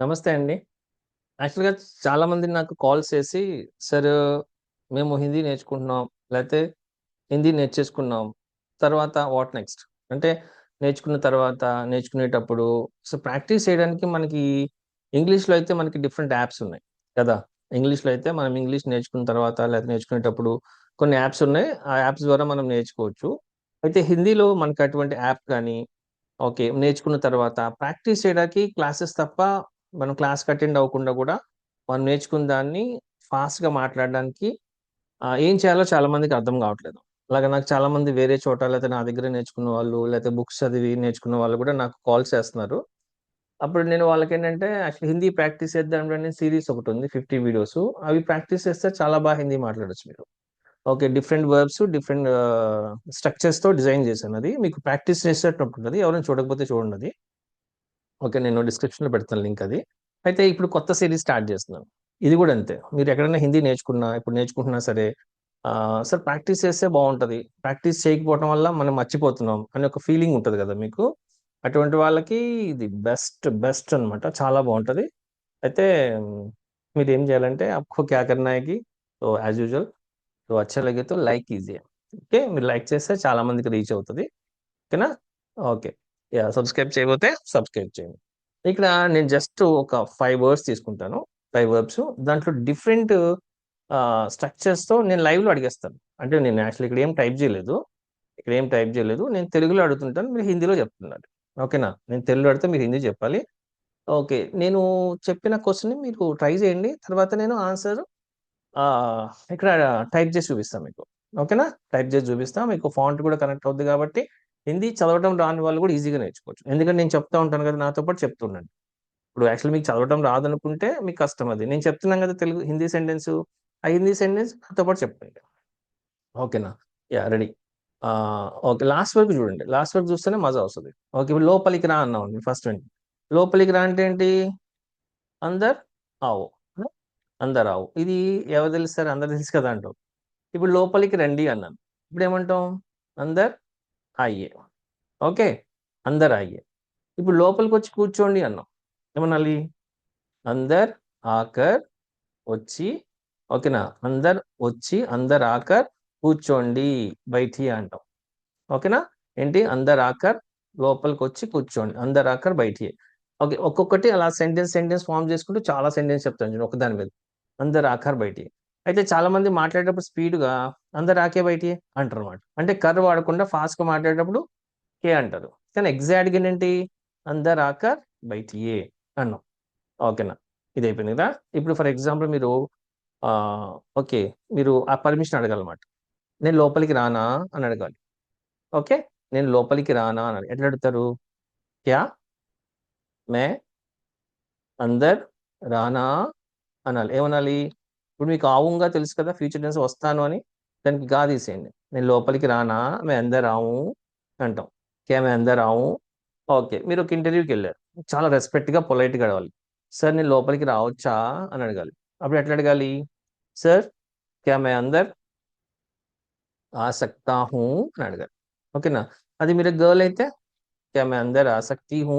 నమస్తే అండి. యాక్చువల్‌గా చాలామంది నాకు కాల్స్ చేసి, "సార్ మేము హిందీ నేర్చుకుంటున్నాం. లేకపోతే హిందీ నేర్చేసుకున్నాం. తర్వాత వాట్ నెక్స్ట్?" అంటే నేర్చుకున్న తర్వాత, నేర్చుకునేటప్పుడు సో, ప్రాక్టీస్ చేయడానికి మనకి ఇంగ్లీష్‌లో అయితే మనకి డిఫరెంట్ యాప్స్ ఉన్నాయి కదా! ఇంగ్లీష్‌లో అయితే మనం ఇంగ్లీష్ నేర్చుకున్న తర్వాత, లేకపోతే నేర్చుకునేటప్పుడు కొన్ని యాప్స్ ఉన్నాయి. ఆ యాప్స్ ద్వారా మనం నేర్చుకోవచ్చు. అయితే హిందీలో మనకి అటువంటి యాప్ కానీ ఓకే. నేర్చుకున్న తర్వాత ప్రాక్టీస్ చేయడానికి క్లాసెస్ తప్ప మనం క్లాస్‌కి అటెండ్ అవ్వకుండా కూడా మనం నేర్చుకున్న దాన్ని ఫాస్ట్‌గా మాట్లాడడానికి ఏం చేయాలో చాలా మందికి అర్థం కావట్లేదు అలాగే నాకు చాలామంది వేరే చోట లేకపోతే నా దగ్గర నేర్చుకున్న వాళ్ళు, లేకపోతే బుక్స్ చదివి నేర్చుకున్న వాళ్ళు కూడా నాకు కాల్ చేస్తున్నారు. అప్పుడు నేను వాళ్ళకి ఏంటంటే యాక్చువల్లీ హిందీ ప్రాక్టీస్ చేద్దాం సిరీస్ సీరీస్ ఒకటుంది 50 వీడియోసు. అవి ప్రాక్టీస్ చేస్తే చాలా బాగా హిందీ మాట్లాడొచ్చు మీరు. ఓకే. డిఫరెంట్ వర్బ్స్, డిఫరెంట్ స్ట్రక్చర్స్‌తో డిజైన్ అది మీకు ప్రాక్టీస్ చేసేటట్టు ఉంటుంది ఎవరైనా చూడకపోతే చూడండది. ఓకే నేను డిస్క్రిప్షన్లో పెడతాను లింక్ అది. అయితే ఇప్పుడు కొత్త సిరీస్ స్టార్ట్ చేస్తున్నాను. ఇది కూడా అంతే. మీరు ఎక్కడైనా హిందీ నేర్చుకున్నా ఇప్పుడు నేర్చుకుంటున్నా సరే సార్ ప్రాక్టీస్ చేస్తే బాగుంటుంది. ప్రాక్టీస్ చేయకపోవడం వల్ల మనం మర్చిపోతున్నాం అనే ఒక ఫీలింగ్ ఉంటుంది కదా మీకు. అటువంటి వాళ్ళకి ఇది బెస్ట్ బెస్ట్ అనమాట చాలా బాగుంటుంది. అయితే మీరు ఏం చేయాలంటే అప్పు క్యాకర్ నాయకి సో యాజ్ యూజువల్ సో వచ్చేలాగైతే లైక్ ఈజీ ఓకే మీరు లైక్ చేస్తే చాలామందికి రీచ్ అవుతుంది. ఓకేనా? ఓకే. యా సబ్‌స్క్రైబ్ చేయకపోతే సబ్‌స్క్రైబ్ చేయండి. ఇక్కడ నేను జస్ట్ ఒక ఫైవ్ వర్డ్స్ తీసుకుంటాను. Five verbs. దాంట్లో డిఫరెంట్ స్ట్రక్చర్స్‌తో నేను లైవ్‌లో అడిగేస్తాను. అంటే నేను యాక్చువల్లీ ఇక్కడ ఏం టైప్ చేయలేదు. ఇక్కడ ఏం టైప్ చేయలేదు. నేను తెలుగులో అడుగుతుంటాను. మీరు హిందీలో చెప్తున్నారు. ఓకేనా? నేను తెలుగులో అడిగితే మీరు హిందీ చెప్పాలి. ఓకే. నేను చెప్పిన క్వెషన్‌ని మీరు ట్రై చేయండి. తర్వాత నేను ఆన్సర్ ఇక్కడ టైప్ చేసి చూపిస్తాను మీకు. ఓకేనా? టైప్ చేసి చూపిస్తాను మీకు ఫాంట్ కూడా కనెక్ట్ అవుద్ది కాబట్టి హిందీ చదవటం రాని వాళ్ళు కూడా ఈజీగా నేర్చుకోవచ్చు. ఎందుకంటే నేను చెప్తా ఉంటాను కదా నాతో పాటు చెప్తున్నాను ఇప్పుడు యాక్చువల్ మీకు చదవటం రాదనుకుంటే మీకు కష్టం అది. నేను చెప్తున్నాను కదా తెలుగు హిందీ సెంటెన్స్. ఆ హిందీ సెంటెన్స్ నాతో పాటు చెప్పండి ఓకేనా? Yeah ready. ఓకే లాస్ట్ వరకు చూడండి. లాస్ట్ వరకు చూస్తేనే మజా వస్తుంది. ఓకే ఇప్పుడు లోపలికి రా అన్నాం ఫస్ట్ అండి లోపలికి రా అంటే ఏంటి? అందరు ఆవు. అందరు ఆవు. ఇది ఎవరు తెలుస్తారు అందరు తెలుసు కదా అంటాం. ఇప్పుడు లోపలికి రండి అన్నాను. ఇప్పుడు ఏమంటాం? అందరు అయ్యే. ఓకే అందరు అయ్యే. ఇప్పుడు లోపలికి వచ్చి కూర్చోండి అన్నాం. ఏమనాలి? అందర్ ఆకర్ వచ్చి ఓకేనా? అందరు వచ్చి అందరు ఆకర్ కూర్చోండి బయటి అంటాం. ఓకేనా? ఏంటి? అందరు ఆకర్ లోపలికి వచ్చి కూర్చోండి. అందరు ఆకర్ బయటి. ఓకే ఒక్కొక్కటి అలా సెంటెన్స్ సెంటెన్స్ ఫామ్ చేసుకుంటూ చాలా సెంటెన్స్ చెప్తాను చూడండి ఒకదాని మీద. అందరు ఆకర్ బయటి. అయితే చాలా మంది మాట్లాడేటప్పుడు స్పీడ్‌గా అందరు ఆకే బయటి అంటారు అనమాట అంటే కర్ వాడకుండా ఫాస్ట్‌గా మాట్లాడేటప్పుడు కే అంటారు. కానీ ఎగ్జాక్ట్‌గా ఏంటి? అందరు ఆకర్ ఏ అన్నాం. ఓకేనా? ఇది అయిపోయింది కదా! ఇప్పుడు ఫర్ ఎగ్జాంపుల్ మీరు ఓకే. మీరు ఆ పర్మిషన్ అడగాలన్నమాట. నేను లోపలికి రానా అని అడగాలి. ఓకే. నేను లోపలికి రానా అనాలి. ఎట్లా అడుగుతారు? క్యా? మే అందర్ రానా అనాలి. ఏమనాలి? ఇప్పుడు మీకు ఆవుగా తెలుసు కదా ఫ్యూచర్ టెన్స్ వస్తాను అని? దానికి గా తీసేయండి. నేను లోపలికి రానా? మే అందరు ఆవు అంటాం. కే మే అందరు ఆవు ఓకే మీరు ఒక ఇంటర్వ్యూకి వెళ్ళారు. చాలా రెస్పెక్ట్గా పొలైట్గా అడగాలి. సార్ నేను లోపలికి రావచ్చా? అని అడగాలి. అప్పుడు ఎట్లా అడగాలి? సార్ క్యా మే అందర్ ఆసక్త హూ అని అడగాలి. ఓకేనా? అది మీరు గర్ల్ అయితే క్యా మే అందర్ ఆసక్తి హూ?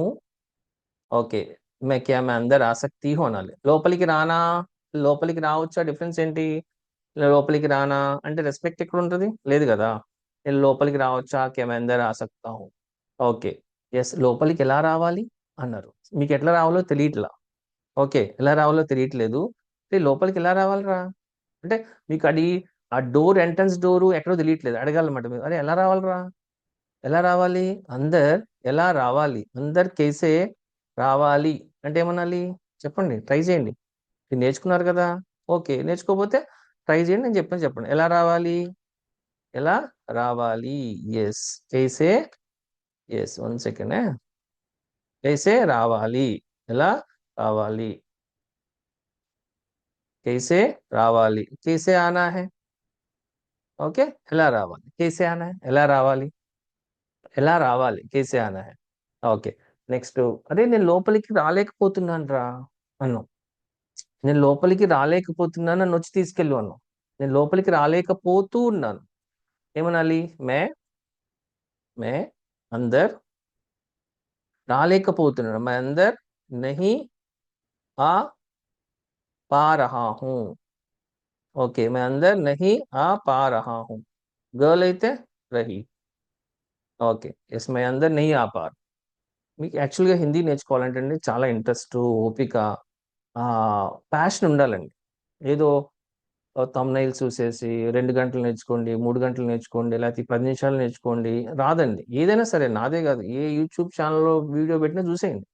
ఓకే మే క్యా మే అందర్ ఆసక్తి హూ అనాలి. లోపలికి రానా? లోపలికి రావచ్చా? డిఫరెన్స్ ఏంటి? లోపలికి రానా? అంటే రెస్పెక్ట్ ఎక్కడుంటది? లేదు కదా నేను లోపలికి రావచ్చా? క్యా మే ఓకే. ఎస్ లోపలికి ఎలా రావాలి? అన్నారు. మీకు ఎట్లా రావాలో తెలియట్లా. ఓకే. ఎలా రావాలో తెలియట్లేదు. లోపలికి ఎలా రావాలిరా?" అంటే మీకు అది ఆ డోర్ ఎంట్రన్స్ డోరు ఎక్కడో తెలియట్లేదు. అడగాలన్నమాట మీరు. "అరే! ఎలా రావాలిరా? ఎలా రావాలి? అందరు ఎలా రావాలి? అందరు కేసే రావాలి?" అంటే ఏమనాలి? చెప్పండి. ట్రై చేయండి. నేర్చుకున్నారు కదా? ఓకే. నేర్చుకోకపోతే ట్రై చేయండి. నేను చెప్పని చెప్పండి. ఎలా రావాలి? ఎలా రావాలి? ఎస్ కైసే ఎస్ వన్ సెకండ్ కైసే రావాలి. ఎలా రావాలి? కేసే రావాలి. కేసే ఆనా హే? ఓకే. ఎలా రావాలి? కేసే ఆనా ఎలా రావాలి? ఎలా రావాలి? కేసే ఆనా హే? ఓకే. నెక్స్ట్. అదే నేను లోపలికి రాలేకపోతున్నాను రా అన్నాం. నేను లోపలికి రాలేకపోతున్నాను నన్ను వచ్చి తీసుకెళ్ళాను నేను లోపలికి రాలేకపోతూ ఉన్నాను. ఏమనాలి? మే మే అందర్ రాలేకపోతున్నాను. మే అందర్ నహి ఆ పా రహా ఓకే మే అందర్ నహి ఆ పా రహా గర్ల్ అయితే రహి. ఓకే ఎస్ మే అందర్ నహి ఆ పార్. మీకు యాక్చువల్గా హిందీ నేర్చుకోవాలంటే చాలా ఇంట్రెస్ట్ ఓపిక. ప్యాషన్ ఉండాలండి. ఏదో తమ్నైల్స్ చూసేసి రెండు గంటలు నేర్చుకోండి మూడు గంటలు నేర్చుకోండి లేకపోతే పది నిమిషాలు నేర్చుకోండి రాదండి. ఏదైనా సరే నాదే కాదు. ఏ యూట్యూబ్ ఛానల్లో వీడియో పెట్టినా చూసేయండి.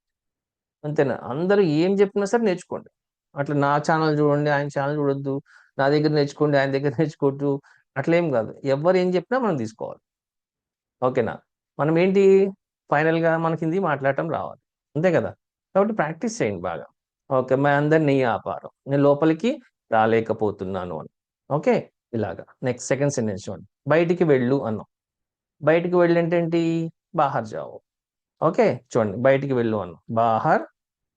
అంతేనా? అందరూ ఏం చెప్పినా సరే నేర్చుకోండి. అట్లా నా ఛానల్ చూడండి ఆయన ఛానల్ చూడొద్దు నా దగ్గర నేర్చుకోండి ఆయన దగ్గర నేర్చుకోవద్దు అట్లేం కాదు. ఎవరు ఏం చెప్పినా మనం తీసుకోవాలి. ఓకేనా? మనం ఏంటి? ఫైనల్గా మనకి హిందీ మాట్లాడటం రావాలి. అంతే కదా? కాబట్టి ప్రాక్టీస్ చేయండి బాగా. ఓకే మా అందరు నెయ్యి ఆపారు. నేను లోపలికి రాలేకపోతున్నాను అని. ఓకే ఇలాగా. నెక్స్ట్ సెకండ్ సెంటెన్స్ చూడండి. బయటికి వెళ్ళు అన్నాం. బయటికి వెళ్ళు అంటే బాహర్ జావో. ఓకే చూడండి. బయటికి వెళ్ళు అన్నాం. బాహర్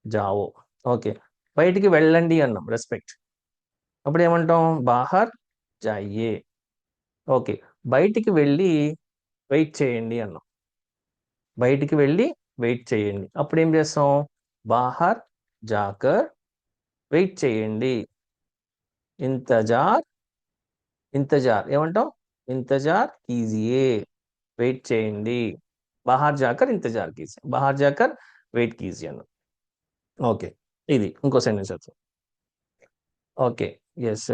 జావో. ఓకే బయటికి వెళ్ళండి అన్నాం. రెస్పెక్ట్ అప్పుడు ఏమంటాం? బాహర్ జాయే. ఓకే బయటికి వెళ్ళి వెయిట్ చేయండి అన్నాం. బయటికి వెళ్ళి వెయిట్ చేయండి. అప్పుడు ఏం చేస్తాం? బాహర్ జాకర్. వెయిట్ చేయండి. ఇంతజార్. ఇంతజార్. ఏమంటాం ఇంతజార్ కీజియే. వెయిట్ చేయండి. బహార్ జాకర్ ఇంతజార్ కీజియే. బహార్ జాకర్ వెయిట్ కీజియే అన్న ఓకే. ఇది ఇంకో సెంటెన్స్ వచ్చాం ఓకే. ఎస్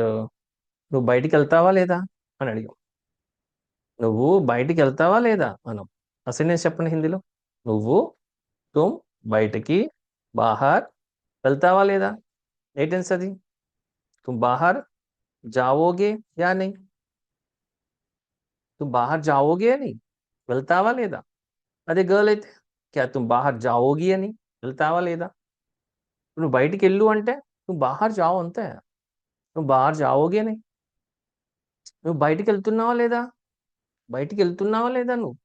నువ్వు బయటికి వెళ్తావా లేదా? అని అడిగాం. నువ్వు బయటికి వెళ్తావా లేదా? మనం ఆ సెంటెన్స్ చెప్పండి హిందీలో. నువ్వు తుమ్ బయటికి బాహార్ వెళ్తావా లేదా ఏ టెన్స్ అది तुम बाहर जाओगे या नहीं तुम बाहर जाओगे या नहीं వెళ్తావా లేదా అదే గర్ల్ అయితే క్యా తుమ్ బాహర్ జావోగి అని వెళ్తావా లేదా నువ్వు బయటికి వెళ్ళు అంటే నువ్వు బాహర్ జావు అంతే నువ్వు బాహర్ జావోగి అని నువ్వు బయటికి వెళ్తున్నావా లేదా బయటికి వెళ్తున్నావా లేదా నువ్వు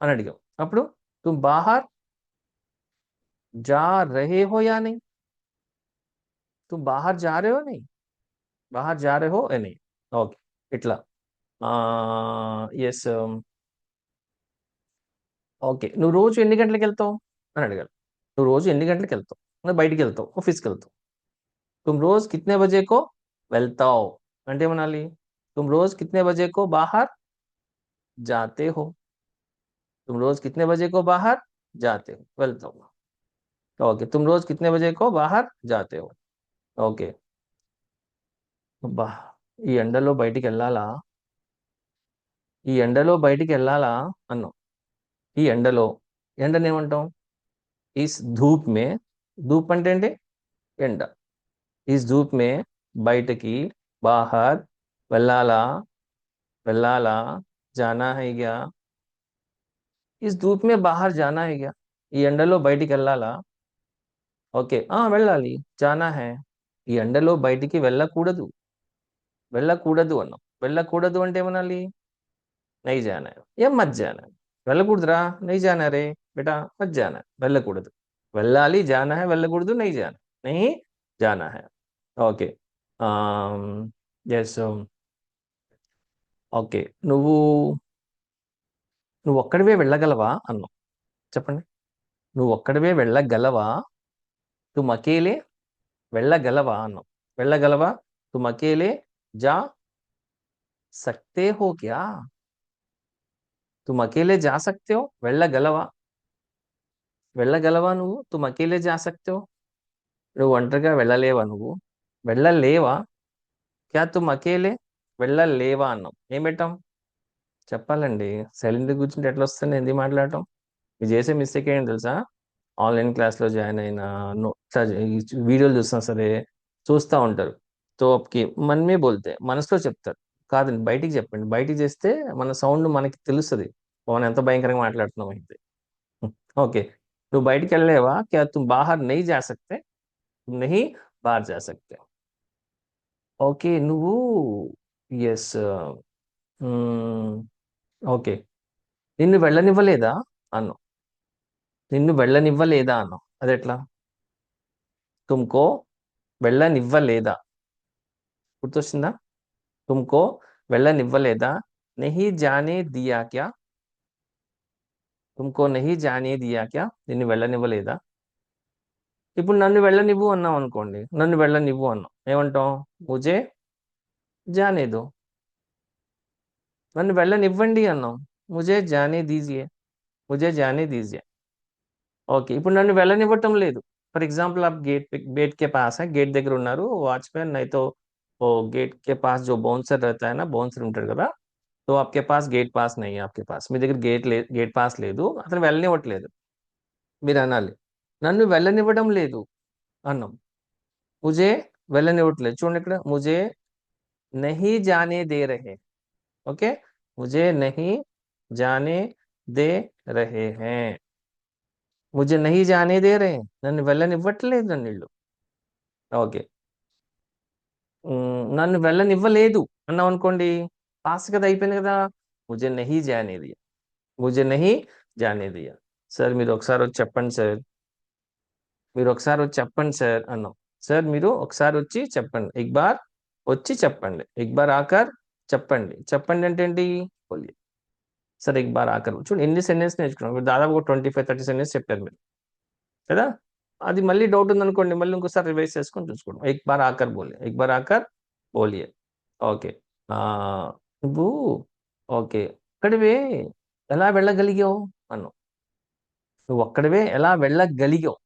అని అడిగావు అప్పుడు తుమ్ బాహర్ जा रहे हो या नहीं तुम बाहर जा रहे हो नहीं? बाहर जा रहे हो? या नहीं। ओके, इटला। यस um, ओके, नु रोज एन गंटल के रोज एन गंटल के बैठक ऑफ़िस के तुम रोज कितने बजे को वेतो अंत तुम रोज कितने बजे को बाहर जाते हो? तुम रोज कितने बजे को बाहर जाते हो? वेलता ओके, तुम रोज कितने बजे को बाहर जाते हो? ఓకే అబ్బా ఈ ఎండలో బయటికి వెళ్ళాలా? ఈ ఎండలో బయటికి వెళ్ళాలా? అన్నాం. ఈ ఎండలో ఎండని ఏమంటాం? ఇస్ ధూప్ మే. ధూప్ అంటే ఏంటి? ఎండ. ఇస్ ధూప్ మే బయటకి బాహర్ వెళ్ళాలా? వెళ్ళాలా? జానా హై గ్యా. ఇస్ ధూప్ మే బాహర్ జానా హై గ్యా. ఈ ఎండలో బయటికి వెళ్ళాలా? ఓకే ఆ వెళ్ళాలి. జానా హై. ఈ ఎండలో బయటికి వెళ్ళకూడదు. వెళ్ళకూడదు అన్నాం. వెళ్ళకూడదు అంటే ఏమనాలి? నై జానా ఏం మత్ వెళ్ళకూడదురా. నై జానా రే. బేటా మధ్యాహ్నం వెళ్ళకూడదు. వెళ్ళాలి జానా వెళ్ళకూడదు నై జానా నై జానా హై. ఓకే. Yes um, okay. నువ్వు నువ్వు ఒక్కడివే వెళ్ళగలవా? అన్నాం. చెప్పండి. నువ్వు ఒక్కడివే వెళ్ళగలవా? నువ్వు అకేలే వెళ్ళగలవా అన్నాం. వెళ్ళగలవా? తుమ్ అకేలే జా సక్తే హో క్యా? తుమ్ అకేలే జా సక్తే వెళ్ళగలవా? వెళ్ళగలవా నువ్వు? తుమ్ అకేలే జా సక్తే నువ్వు ఒంటరిగా వెళ్ళలేవా నువ్వు? వెళ్ళలేవా? క్యా తుమ్ అకేలే వెళ్ళలేవా అన్నాం. ఏం పెట్టాం? చెప్పాలండి. సైలెంట్ కూర్చుంటే ఎట్లా వస్తుంది? ఎందుకు మాట్లాడటం. మీరు చేసే మిస్టేక్ ఏంటి తెలుసా? ఆన్లైన్ క్లాస్లో జాయిన్ అయినా నో వీడియోలు చూసినా సరే చూస్తూ ఉంటారు. తో అప్కి మనమే బోల్తే మనసులో చెప్తారు. కాదండి బయటికి చెప్పండి. బయటికి చేస్తే మన సౌండ్ మనకి తెలుస్తుంది. మనం ఎంత భయంకరంగా మాట్లాడుతున్నాం అయితే. ఓకే నువ్వు బయటికి వెళ్ళలేవా? క్యా తుమ్ బాహర్ నెయ్యి జా సక్తే? బాహర్ జా సక్తే. ఓకే నువ్వు ఎస్ ఓకే. నిన్ను వెళ్ళనివ్వలేదా? అన్నావు నిన్ను వెళ్ళనివ్వలేదా అన్నావు. అదెట్లా? తుమ్కో వెళ్ళనివ్వలేదా? గుర్తొచ్చిందా? తుమ్కో వెళ్ళనివ్వలేదా? నెహి జానే దియా క్యా? తుమ్కో నెహి జానే దియా క్యా? నిన్ను వెళ్ళనివ్వలేదా? ఇప్పుడు నన్ను వెళ్ళనివ్వు అన్నాం అనుకోండి. నన్ను వెళ్ళనివ్వు అన్నాం ఏమంటాం ముజే జానేదో నన్ను వెళ్ళనివ్వండి అన్నాం ముజే జానే దీజియే. ముజే జానే దీజియే. ओके इप्ड नुनिवटम ले फर् एग्जापल आप गेट गेट के पास है गेट दूर वाचन नहीं तो ओ गेट के पास जो बौनसर रहता है ना बौनसर उठर कदा तो आपके पास गेट पास नहीं है आपके पास. मे दर गेट ले गेट पास अतन वेलने नुन वेलनेवटम ले मुझे वेलनेवटे चूँ मुझे नहीं जाने दे रहे. ओके मुझे नहीं जाने दे रहे हैं. ముజే నహి జానే దే నన్ను వెళ్ళనివ్వట్లేదు నన్ను వీళ్ళు ఓకే నన్ను వెళ్ళనివ్వలేదు అన్నాం అనుకోండి పాస్ కదా అయిపోయింది కదా ముజే నహి జానేది దియా ముజే నహీ జానే సార్ మీరు ఒకసారి వచ్చి చెప్పండి సార్ మీరు ఒకసారి వచ్చి చెప్పండి సార్ అన్నాం సార్ మీరు ఒకసారి వచ్చి చెప్పండి ఇక్బార్ వచ్చి చెప్పండి ఇక్బార్ బార్ ఆకర్ చెప్పండి చెప్పండి అంటే ఏంటి సరే ఎక్ బార్ ఆకర్ చూడండి ఎన్ని సెంటెన్స్ నేర్చుకున్నాం? మీరు దాదాపు ఒక ట్వంటీ ఫైవ్ థర్టీ సెంటెన్స్ చెప్పారు మీరు. కదా? అది మళ్ళీ డౌట్ ఉందనుకోండి మళ్ళీ ఇంకోసారి రివైజ్ చేసుకొని చూసుకోవడం ఎక్ బార్ ఆకర్ బోలే. ఎక్ బార్ ఆకర్ బోలియే ఓకే. నువ్వు ఓకే. ఒక్కడివే ఎలా వెళ్ళగలిగావు? అన్నావు. నువ్వు ఒక్కడివే ఎలా వెళ్ళగలిగావు?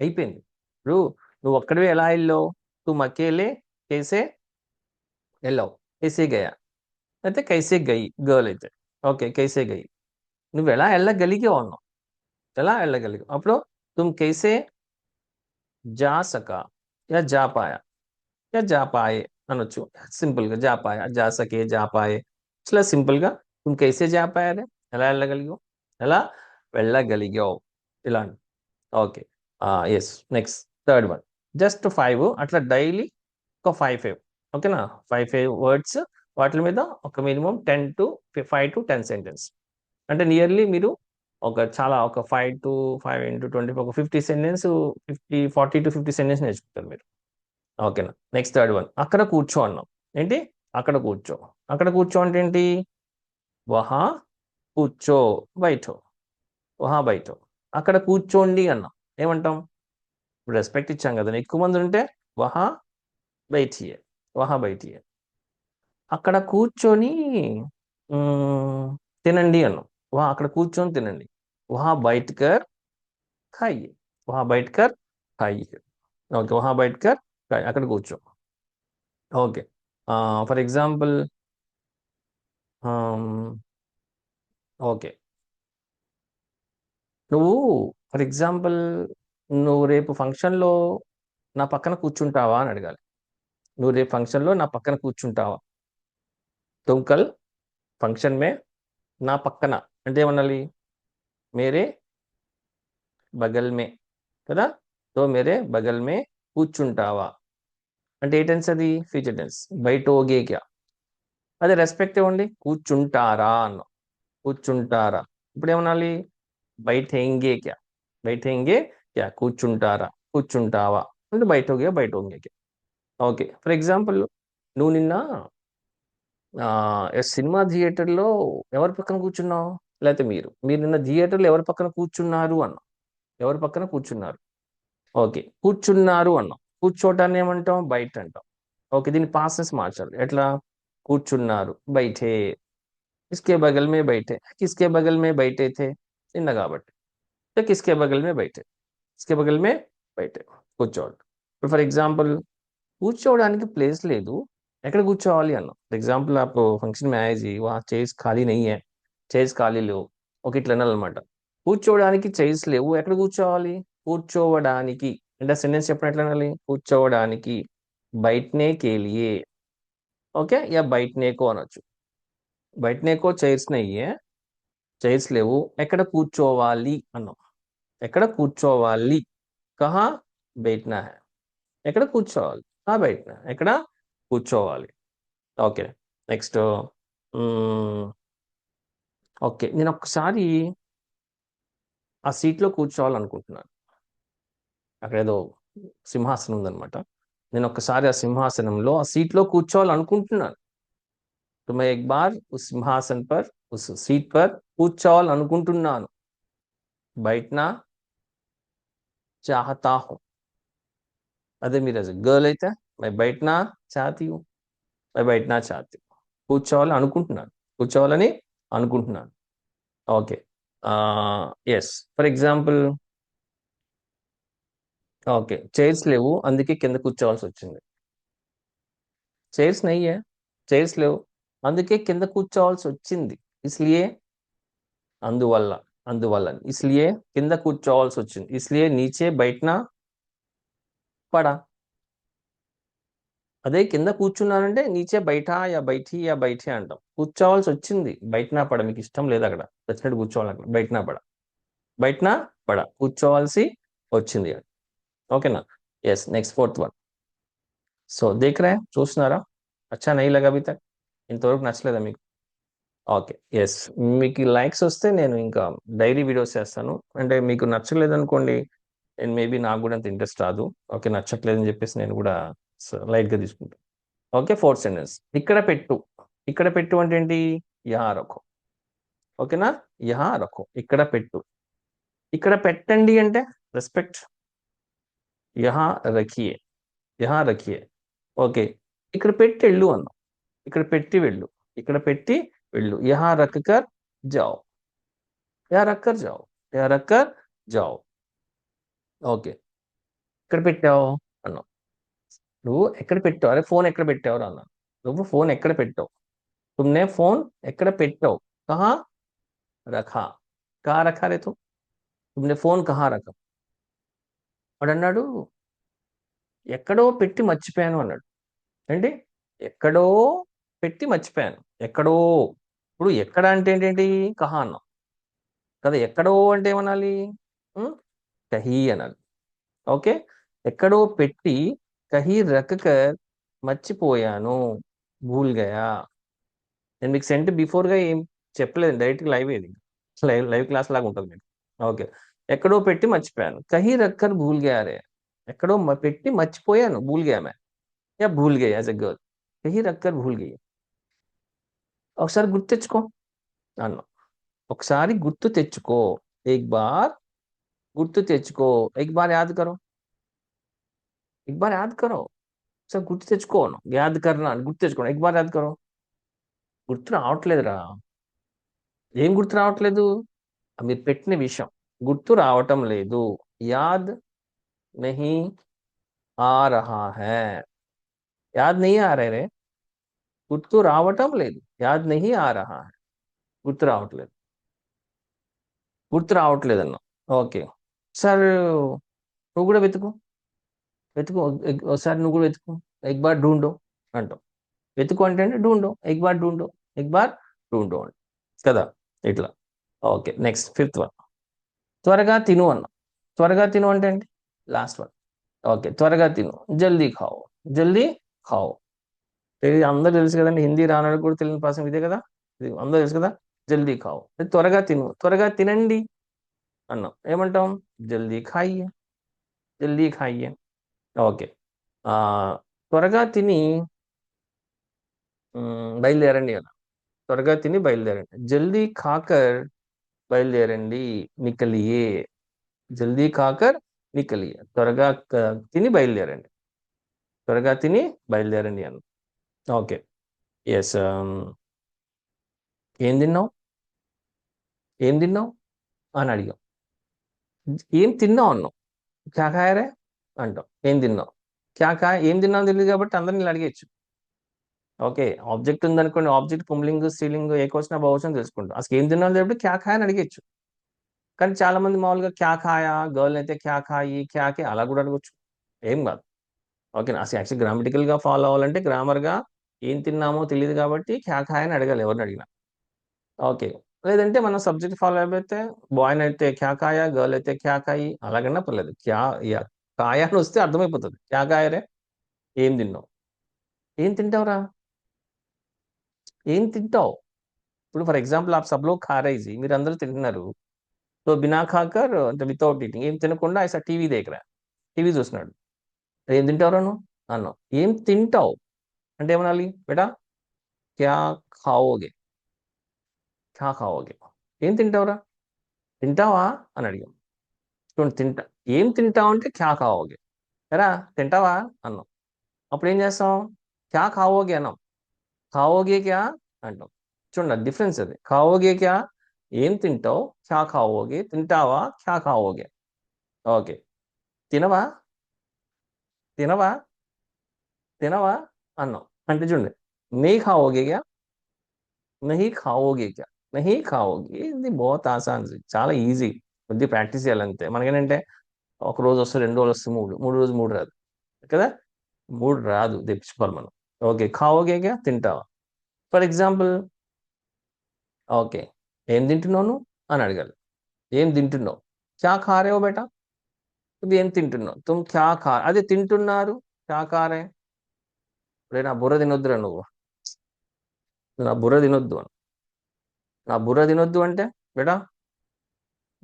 అయిపోయింది. ఇప్పుడు నువ్వు ఒక్కడివే ఎలా వెళ్ళావు? నువ్వు మకేలే కేసే వెళ్ళావు. కేసే గయా. అయితే కైసే గయి గర్ల్ అయితే. ఓకే కైసే గయి నువ్వు ఎలా వెళ్ళగలిగావు అన్నావు ఎలా వెళ్ళగలిగావు అప్పుడు తుమ్ కైసే జాసక యా జాపాయ యా జాపాయే అనొచ్చు. సింపుల్గా జాపాయ జాసకే జాపాయే. సకే ఇట్లా సింపుల్గా తుమ్ కైసే జాపాయరే ఎలా వెళ్ళగలిగావు ఎలా వెళ్ళగలిగావు? ఇలాంటి. Okay. Yes next third one just five అట్లా డైలీ ఒక ఫైవ్ ఫైవ్ ఓకేనా? ఫైవ్ ఫైవ్ వర్డ్స్ వాటి మీద ఒక minimum ten to five to ten sentence. అంటే నియర్లీ మీరు ఒక చాలా ఒక five to five into twenty ఒక fifty sentence fifty forty to fifty sentence నేర్చుకుంటారు మీరు. ఓకేనా? నెక్స్ట్ థర్డ్ వన్ అక్కడ కూర్చో అన్నాం. ఏంటి? అక్కడ కూర్చో. అక్కడ కూర్చో అంటే ఏంటి? వహా కూర్చో బయటో వహా బయటో అక్కడ కూర్చోండి అన్నాం. ఏమంటాం? ఇప్పుడు రెస్పెక్ట్ ఇచ్చాం కదా. ఎక్కువ మంది ఉంటే వహా బయటియే వహా బయటియే అక్కడ కూర్చొని తినండి అన్నాం. వా అక్కడ కూర్చొని తినండి. వహా బయటకర్ ఖాయి వహా బయటకర్ ఖాయి ఓకే వహా బయటకర్ ఖాయి అక్కడ కూర్చో. ఓకే. For example okay. నువ్వు ఫర్ ఎగ్జాంపుల్ నువ్వు రేపు ఫంక్షన్లో నా పక్కన కూర్చుంటావా అని అడగాలి. నువ్వు రేపు ఫంక్షన్లో నా పక్కన కూర్చుంటావా? తుంకల్ ఫంక్షన్ మే నా పక్కన. అంటే ఏమనాలి? మేరే బగల్ మే. కదా? తో మేరే బగల్ మే కూర్చుంటావా. అంటే ఏ టెన్స్ అది? Future tense. బయట ఓగే క్యా. అదే రెస్పెక్ట్ ఇవ్వండి కూర్చుంటారా అన్న. కూర్చుంటారా. ఇప్పుడు ఏమనాలి? బయటెంగే క్యా. బయటెంగే క్యా. కూర్చుంటారా. కూర్చుంటావా. అంటే బయట ఓగే బయట ఓగే ఓకే. ఫర్ ఎగ్జాంపుల్ నువ్వు నిన్న సినిమా థియేటర్లో ఎవరి పక్కన కూర్చున్నావు? లేకపోతే మీరు. మీరు నిన్న థియేటర్లో ఎవరి పక్కన కూర్చున్నారు అన్నాం ఎవరి పక్కన కూర్చున్నారు? ఓకే. కూర్చున్నారు అన్నాం కూర్చోటాన్ని ఏమంటాం బయట అంటాం ఓకే. దీని పాసెస్ మార్చాలి. ఎట్లా? కూర్చున్నారు. బయటే. కిస్కే బగల్ మే బయటే. కిస్కే బగల్ మే బయటే నిన్న కాబట్టి. కిస్కే బగల్ మే బయటే. కిస్కే బగల్ మే బయటే. కూర్చోవడం ఇప్పుడు ఫర్ ఎగ్జాంపుల్ కూర్చోవడానికి ప్లేస్ లేదు. ఎక్కడ కూర్చోవాలి అన్నాం. ఫర్ ఎగ్జాంపుల్ అప్పుడు ఫంక్షన్ మేనేజ్ వా చైర్స్ ఖాళీ నెయ్యే. చైర్స్ ఖాళీ లేవు. ఒక ఇట్లా అన్నమాట కూర్చోవడానికి చైర్స్ లేవు. ఎక్కడ కూర్చోవాలి? కూర్చోవడానికి. అంటే సెంటెన్స్ చెప్పడం ఎట్లా అనాలి? కూర్చోవడానికి బయటనే కేలియే. ఓకే? యా బయటనేకో అనొచ్చు. బయటనేకో చైర్స్ నయ్యే. చైర్స్ లేవు. ఎక్కడ కూర్చోవాలి? అన్నాం. ఎక్కడ కూర్చోవాలి? కహా బయటనా? ఎక్కడ కూర్చోవాలి? ఆ బయటనా? ఎక్కడ? కూర్చోవాలి ఓకే నెక్స్ట్ ఓకే నేను ఒక్కసారి ఆ సీట్లో కూర్చోవాలనుకుంటున్నాను అక్కడ ఏదో సింహాసనం ఉందన్నమాట నేను ఒక్కసారి ఆ సింహాసనంలో ఆ సీట్లో కూర్చోవాలనుకుంటున్నాను तो मैं एक बार उस सिंहासन पर उस सीट पर కూర్చోవాలనుకుంటున్నాను बैठना चाहता हूं అదే మీరు గర్ల్ అయితే మై బయటనా చాతి మై బయటనా చాతి కూర్చోవాలని అనుకుంటున్నాను కూర్చోవాలని అనుకుంటున్నాను okay yes for example okay chairs లేవు అందుకే కింద కూర్చోవాల్సి వచ్చింది చైర్స్ నయ్యే చైర్స్ లేవు అందుకే కింద కూర్చోవాల్సి వచ్చింది ఇస్లియే అందువల్ల అందువల్ల ఇస్లియే కింద కూర్చోవాల్సి వచ్చింది ఇస్లియే నీచే బయటన పడా అదే కింద కూర్చున్నానంటే నీచే బయట యా బయటి యా బయటి అంటాం. కూర్చోవాల్సి వచ్చింది. బయటనా పడ మీకు ఇష్టం లేదు అక్కడ. వచ్చినట్టు కూర్చోవాలి అక్కడ బయటనా పడ. బయటనా పడ. కూర్చోవాల్సి వచ్చింది. ఓకేనా? Yes next fourth one so Dekh చూస్తున్నారా? అచ్చా నై లగా అభి తక్ ఇంతవరకు నచ్చలేదా మీకు? ఓకే ఎస్ మీకు లైక్స్ వస్తే నేను ఇంకా డైలీ వీడియోస్ చేస్తాను. అంటే మీకు నచ్చలేదు అనుకోండి నేను మేబీ నాకు కూడా అంత ఇంట్రెస్ట్ రాదు. ఓకే నచ్చట్లేదని చెప్పేసి నేను కూడా లైట్గా తీసుకుంటాం. ఓకే ఫోర్త్ సెంటెన్స్ ఇక్కడ పెట్టు. ఇక్కడ పెట్టు అంటే ఏంటి? యా రఖో ఓకేనా యహా రఖో ఇక్కడ పెట్టు. ఇక్కడ పెట్టండి అంటే రెస్పెక్ట్ యహా రఖియే. యహా రఖియే. ఓకే ఇక్కడ పెట్టి వెళ్ళు అన్నాం. ఇక్కడ పెట్టి వెళ్ళు. ఇక్కడ పెట్టి వెళ్ళు. యహా రక్కర్ జావ్. యా రక్కర్ జావ్. యా రక్కర్ జావ్. ఓకే ఇక్కడ పెట్టావు? నువ్వు ఎక్కడ పెట్టావు? అరే ఫోన్ ఎక్కడ పెట్టావు రా నువ్వు ఫోన్ ఎక్కడ పెట్టావు? తుమ్నే ఫోన్ ఎక్కడ పెట్టావు? కహా రఖా. కహా రఖా రే తు తుమ్నే ఫోన్ కహా రఖా. వాడు అన్నాడు ఎక్కడో పెట్టి మర్చిపోయాను అన్నాడు. ఏంటి? ఎక్కడో పెట్టి మర్చిపోయాను. ఎక్కడో. ఇప్పుడు ఎక్కడ అంటే ఏంటంటి? కహా అన్నాం. కదా ఎక్కడో అంటే ఏమనాలి? కహీ అనాలి. ఓకే? ఎక్కడో పెట్టి కహీ రక్కర్ మర్చిపోయాను భూల్ గయా నేను మీకు సెంట్ బిఫోర్గా ఏం చెప్పలేదు డైరెక్ట్గా లైవ్ ఇది లైవ్ లైవ్ క్లాస్ లాగా ఉంటుంది మీకు ఓకే ఎక్కడో పెట్టి మర్చిపోయాను కహీ రక్కర్ భూల్ గయారే ఎక్కడో పెట్టి మర్చిపోయాను భూల్ గయా మే యా భూల్ గయా యాజ్ అ గర్ల్ కహీ రక్కర్ భూల్ గయ్యా ఒకసారి గుర్తు తెచ్చుకో అన్న ఒకసారి గుర్తు తెచ్చుకో ఎక్ బార్ గుర్తు తెచ్చుకో ఎక్ బార్ యాద్ కరో ఎక్ యాద్ కరో సార్ గుర్తు తెచ్చుకోను యాద్ కర్నా అని గుర్తు తెచ్చుకోను ఎక్బార్ యాద్ కరో గుర్తు రావట్లేదురా ఏం గుర్తు రావట్లేదు మీరు పెట్టిన విషయం గుర్తు రావటం లేదు యాద్ నహి ఆ రహా హే యాద్ నహి ఆ రే రే గుర్తు రావటం లేదు యాద్ నహి ఆ రహా హే గుర్తు రావట్లేదు గుర్తు రావట్లేదు అన్న ఓకే సార్ నువ్వు కూడా వెతుకు వెతుకు ఒకసారి నువ్వు కూడా వెతుకు. ఎక్ బార్ డూండో అంటాం. వెతుకు అంటే అంటే డూండో ఎక్ బార్ డూండో ఎక్ బార్ డూండో అంట. కదా? ఇట్లా. ఓకే. Next fifth one. త్వరగా తిను అన్నా. త్వరగా తిను అంటే ఏంటి? Last one. ఓకే. త్వరగా తిను. జల్దీ ఖావు. జల్దీ ఖావు. అందరూ తెలుసు కదండి. హిందీ రానడు కూడా తెలియని పాసం ఇదే కదా? ఇది అందరూ తెలుసు కదా? జల్దీ ఖావు. త్వరగా తిను. త్వరగా తినండి అన్నాం. ఏమంటాం? జల్దీ ఖాయి జల్దీ ఖాయి ఓకే. ఆ, త్వరగా తిని బయలుదేరండి అన్న త్వరగా తిని బయలుదేరండి. జల్దీ ఖాకర్ బయలుదేరండి నికలియే జల్దీ ఖాకర్ నికలియే త్వరగా తిని బయలుదేరండి. త్వరగా తిని బయలుదేరండి అన్న. ఓకే. ఎస్ um, ఏం తిన్నావు? ఏం తిన్నావు? అని అడిగాం. ఏం తిన్నావు అన్నావు? క్యా అంటాం. ఏం తిన్నావు? క్యాక ఏం తిన్నావు తెలియదు కాబట్టి అందరిని ఇలా అడిగేయచ్చు. ఓకే ఆబ్జెక్ట్ ఉందనుకోండి ఆబ్జెక్ట్ పుంలింగ్ సీలింగ్ ఏ క్వశ్చన్ బహుశం తెలుసుకుంటాం. అసలు ఏం తిన్నావు చెప్పి క్యాకాయ అని అడిగేయచ్చు. కానీ చాలా మంది మామూలుగా క్యా ఖాయా గర్ల్ అయితే క్యాకాయి క్యాకే అలా కూడా అడగచ్చు. ఏం కాదు. ఓకే అసలు యాక్చువల్ గ్రామటికల్గా ఫాలో అవ్వాలంటే గ్రామర్గా ఏం తిన్నామో తెలియదు కాబట్టి క్యాకాయ అని అడగాలి ఎవరిని అడిగినా. ఓకే లేదంటే మనం సబ్జెక్ట్ ఫాలో అయిపోతే బాయ్ అయితే క్యాకాయా గర్ల్ అయితే క్యాకాయి అలాగన్నా పర్లేదు. క్యా కాయాన్ని వస్తే అర్థమైపోతుంది. క్యా కాయరే ఏం తిన్నావు? ఏం తింటావురా? ఏం తింటావు? ఇప్పుడు ఫర్ ఎగ్జాంపుల్ ఆ సబ్లో ఖారైజీ మీరు అందరూ తింటున్నారు. సో బినా ఖాకర్ అంటే వితౌట్ ఈటింగ్ ఏం తినకుండా ఐసా టీవీ దగ్గర టీవీ చూస్తున్నాడు. ఏం తింటావురా నువ్వు? అన్నావు ఏం తింటావు? అంటే ఏమనాలి? బేటా క్యా ఖావోగే? క్యా ఖావోగే? ఏం తింటావురా? తింటావా? అని అడిగాం. చూడండి తింటా ఏం తింటావు అంటే క్యా కావోగే ఎరా తింటావా అన్నాం. అప్పుడు ఏం చేస్తాం? క్యా కావోగే అన్నాం. కావోగే క్యా అంటాం. చూడండి డిఫరెన్స్ అది. కావోగే క్యా ఏం తింటావు? క్యా కావోగే తింటావా? క్యా కావోగే ఓకే. తినవా? తినవా? తినవా? అన్నాం. అంటే చూడండి నెయ్యి ఖావోగే క్యా? నెయ్యి ఖావోగే క్యా? నెయ్యి ఖావోగే. ఇది బోత్ ఆసాన్ చాలా ఈజీ. కొద్ది ప్రాక్టీస్ చేయాలంతే. మనకేంటంటే ఒక రోజు వస్తే రెండు రోజులు వస్తే మూడు మూడు రోజు మూడు రాదు. కదా? మూడు రాదు తెప్పించుకోవాలి మనం. ఓకే కావోగేగా తింటావా? ఫర్ ఎగ్జాంపుల్ ఓకే ఏం తింటున్నావు నువ్వు? అని అడగాలి. ఏం తింటున్నావు? క్యా కారేవో రే బేటా? నువ్వు ఏం తింటున్నావు? తుమ్ క్యా కార్ అదే తింటున్నారు క్యా కారే రే నా బుర్ర తినొద్దురా నువ్వు. నా బుర్ర తినొద్దు అని. నా బుర్ర తినొద్దు అంటే బేటా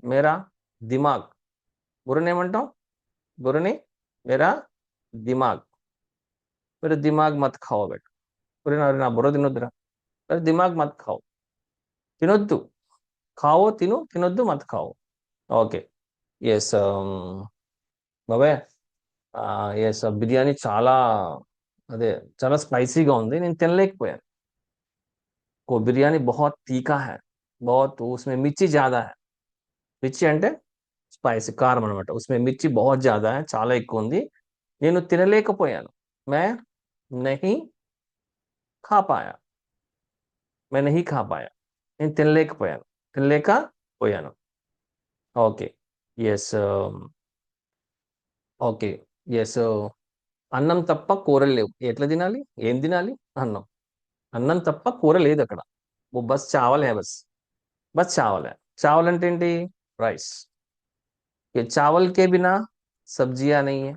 मेरा दिमाग। बुरने बुरने मेरा दिमाग। मेरे दिमाग मत खाओ बेटा। बुरी ना बुरा तुद्रा मेरे दिमाग मत खाओ। तुद्ध खाओ, तीन तुद्ध मत खाओ। ओके। ये बाबे ये सब बिर्यानी चला अदे चला स्पैसी तीन लेकिन को बिर्यानी बहुत तीखा है, बहुत, उसमें मिर्ची ज़्यादा है। మిర్చి అంటే స్పైసీ కారం అనమాట ఉస్మే మిర్చి బహుత్ జాదా చాలా ఎక్కువ ఉంది నేను తినలేకపోయాను. మే నహి కాపాయా మే నహి కాపాయా నేను తినలేకపోయాను. తినలేకపోయాను okay. Yes um, okay. Yes um, అన్నం తప్ప కూరలు లేవు. ఎట్లా తినాలి? ఏం తినాలి? అన్నం. అన్నం తప్ప కూర లేదు అక్కడ. ఓ బస్ చావలే బస్. బస్ చావల్. చావలంటే అంటే ఏంటి? రైస్ ये चावल के बिना सब्जियां नहीं है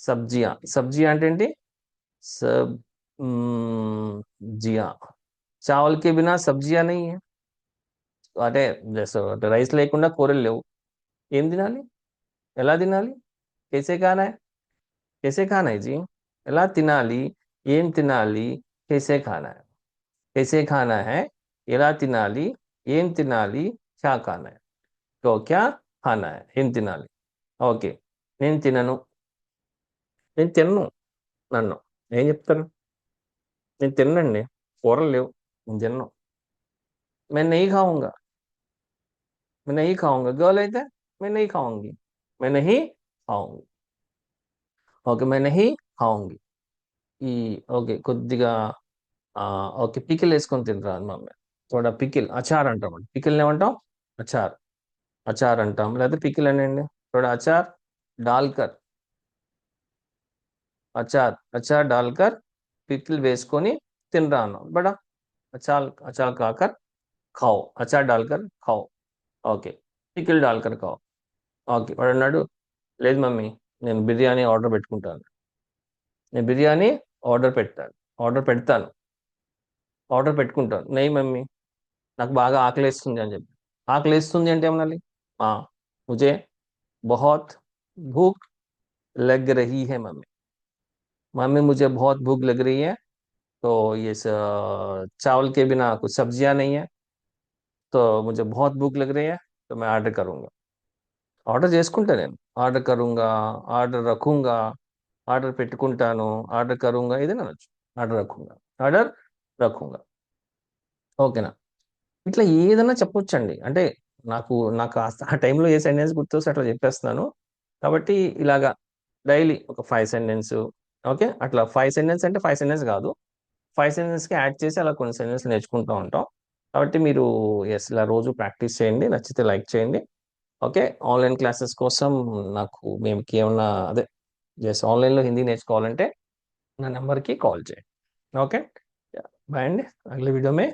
सब्जियां सब्जियां అంటే ఏంటి सब जिया चावल के बिना सब्जियां नहीं है అంటే జస్ట్ అంటే రైస్ లేకుండా కూరలు లేవు ఏం తినాలి ఎలా తినాలి కేసే ఖానా है कैसे खाना है जी ఎలా తినాలి ఏం తినాలి कैसे खाना है कैसे खाना है ఎలా తినాలి ఏం తినాలి क्या खाना है तो क्या खाना है ఏం తినాలి ఓకే నేను తినను నేను తినను నన్ను ఏం చెప్తారు నేను తినండి కూరలు లేవు నేను తిన్ను मैं नहीं खाऊंगा मैं नहीं खाऊंगा गर्ल అయితే मैं नहीं खाऊंगी मैं नहीं खाऊंगी ఓకే मैं नहीं खाऊंगी ఈ ఓకే కొద్దిగా ఆ, ఓకే పికిల్ వేసుకొని తింటారా అని మమ్మీ చూడ పికిల్ అచార్ అంటాం పికిల్ ఏమంటాం అచార్ అచార్ అంటాం. లేదా పికిల్ అనండి. చూడండి అచార్ డాల్కర్. అచార్ అచార్ డాల్కర్ పికిల్ వేసుకొని తినరా అన్నాం బడా అచాల్ అచాల్ కాకర్ ఖావ్. అచార్ డాల్కర్ కావు ఓకే. పికిల్ డాల్కర్ కావు ఓకే. వాడు అన్నాడు లేదు మమ్మీ నేను బిర్యానీ ఆర్డర్ పెట్టుకుంటాను. నేను బిర్యానీ ఆర్డర్ పెట్టాను ఆర్డర్ పెడతాను. ఆర్డర్ పెట్టుకుంటాను. నెయ్యి మమ్మీ నాకు బాగా ఆకలిస్తుంది అని చెప్పి. ఆకలిస్తుంది అంటే ఏమనాలి? ఆ ముజే बहुत भूख लग रही है मम्मी मम्मी मुझे बहुत भूख लग रही है तो ये स- चावल के बिना कुछ सब्जियां नहीं है तो मुझे बहुत भूख लग रही है तो मैं ఆర్డర్ करूंगा ఆర్డర్ చేసుకుంటా నేను ఆర్డర్ కరుంగా ఆర్డర్ రఖుంగా ఆర్డర్ పెట్టుకుంటాను ఆర్డర్ కరుంగా ఏదైనా అనొచ్చు ఆర్డర్ రఖుంగా ఆర్డర్ రఖుంగా ఓకేనా ఇట్లా ఏదైనా చెప్పొచ్చండి అంటే నాకు నాకు ఆ ఆ టైంలో ఏ సెంటెన్స్ గుర్తొస్తే అట్లా చెప్పేస్తున్నాను. కాబట్టి ఇలాగా డైలీ ఒక ఫైవ్ సెంటెన్స్ ఓకే? అట్లా ఫైవ్ సెంటెన్స్ అంటే ఫైవ్ సెంటెన్స్ కాదు. ఫైవ్ సెంటెన్స్కి యాడ్ చేసి అలా కొన్ని సెంటెన్స్ నేర్చుకుంటూ ఉంటాం. కాబట్టి మీరు ఎస్ ఇలా రోజు ప్రాక్టీస్ చేయండి నచ్చితే లైక్ చేయండి. ఓకే? ఆన్లైన్ క్లాసెస్ కోసం నాకు మేము ఏమన్నా అదే జస్ట్ ఆన్లైన్లో హిందీ నేర్చుకోవాలంటే నా నెంబర్కి కాల్ చేయండి. ఓకే? బాయ్ అండి. అగలే వీడియో మే